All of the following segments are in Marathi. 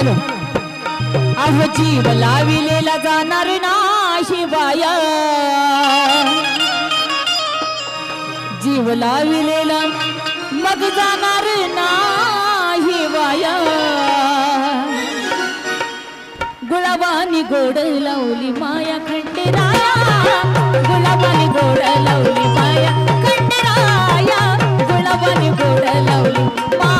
हॅलो अहो जीव लाविलेला जाणार ना शिवाय. जीव लाविलेला मग जाणार ना हिवाय गुलाबानी गोड लावली माया खंडेराया. गुलाबानी गोड लावली माया खंडेराया. गुलाबानी गोड लावली माया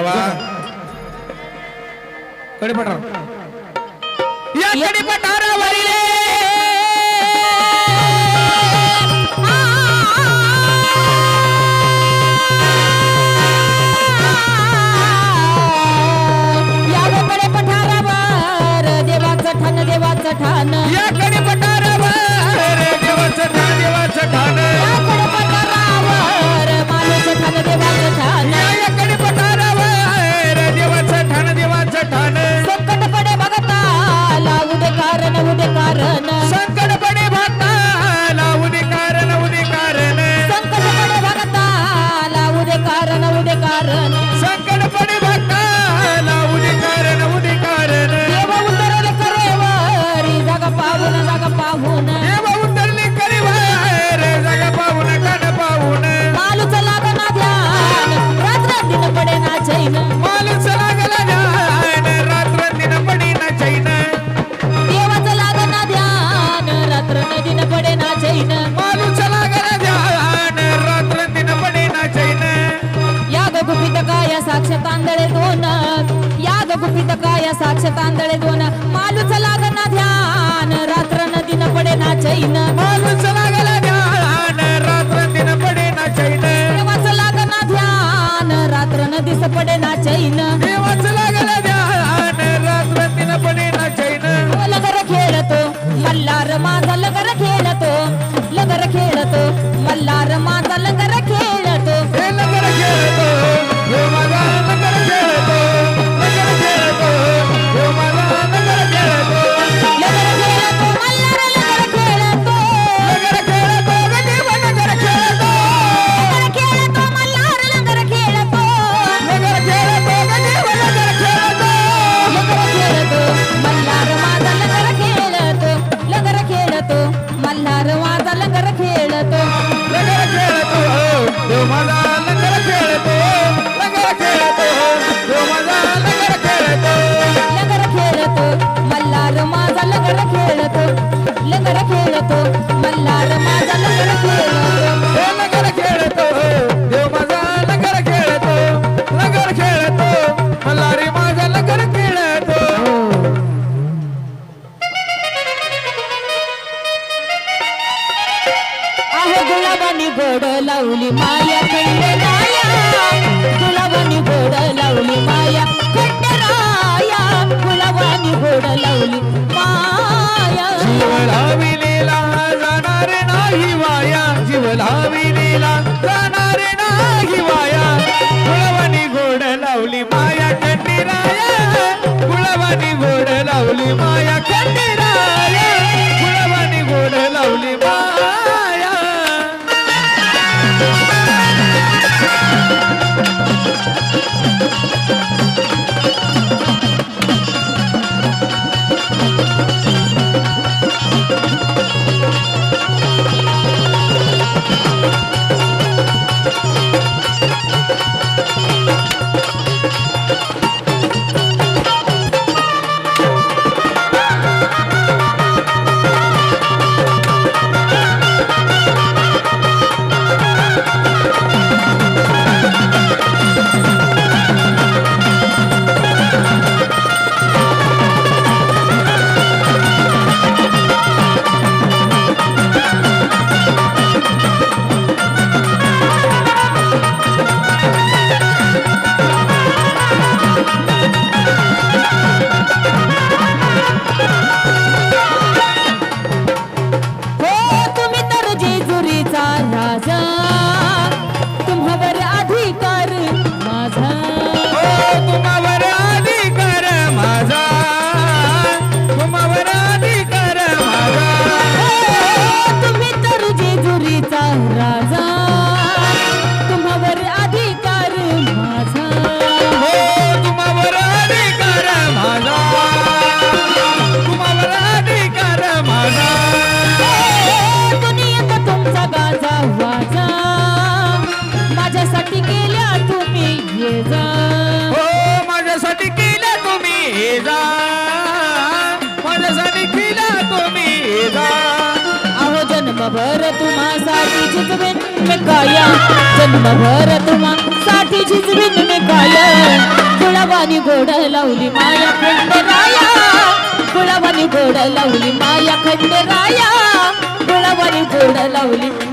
देवा कडे पठार. या कडे पठार. પડે ના જઈને மாயா கண்டு जन्मभर तुम्हा साठी झिजवीन मी काया जन्मभर तुम्हा साठी झिजवीन मी काय गुळावानी गोड लावली माया खंड राया गुळावानी गोड लावली माया खंड राया गुळावानी गोड लावली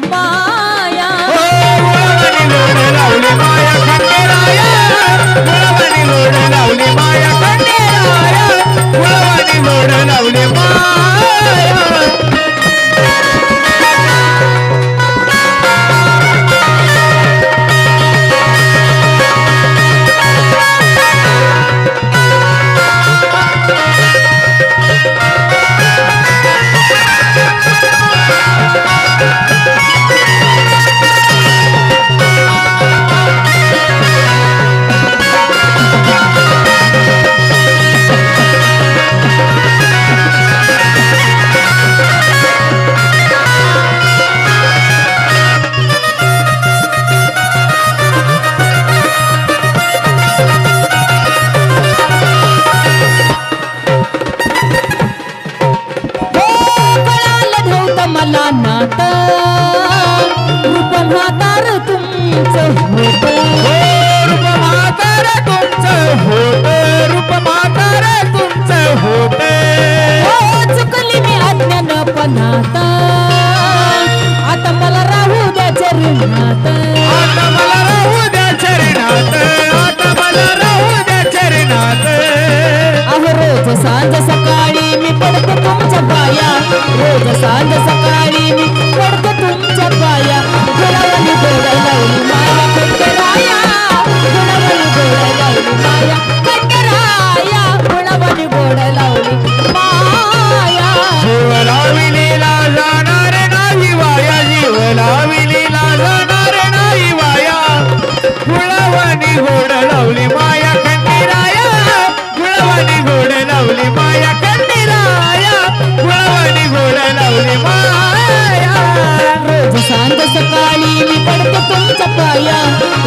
सांग सकाळी मी पडते तुमच्या पाया.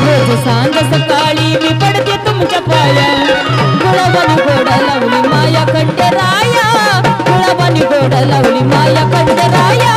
रोज सांग सकाळी मी पडते तुमच्या पाया. गुळाबानी गोडा लावली माया खंड राया गुळाबानी गोडा लावली माया खंड राया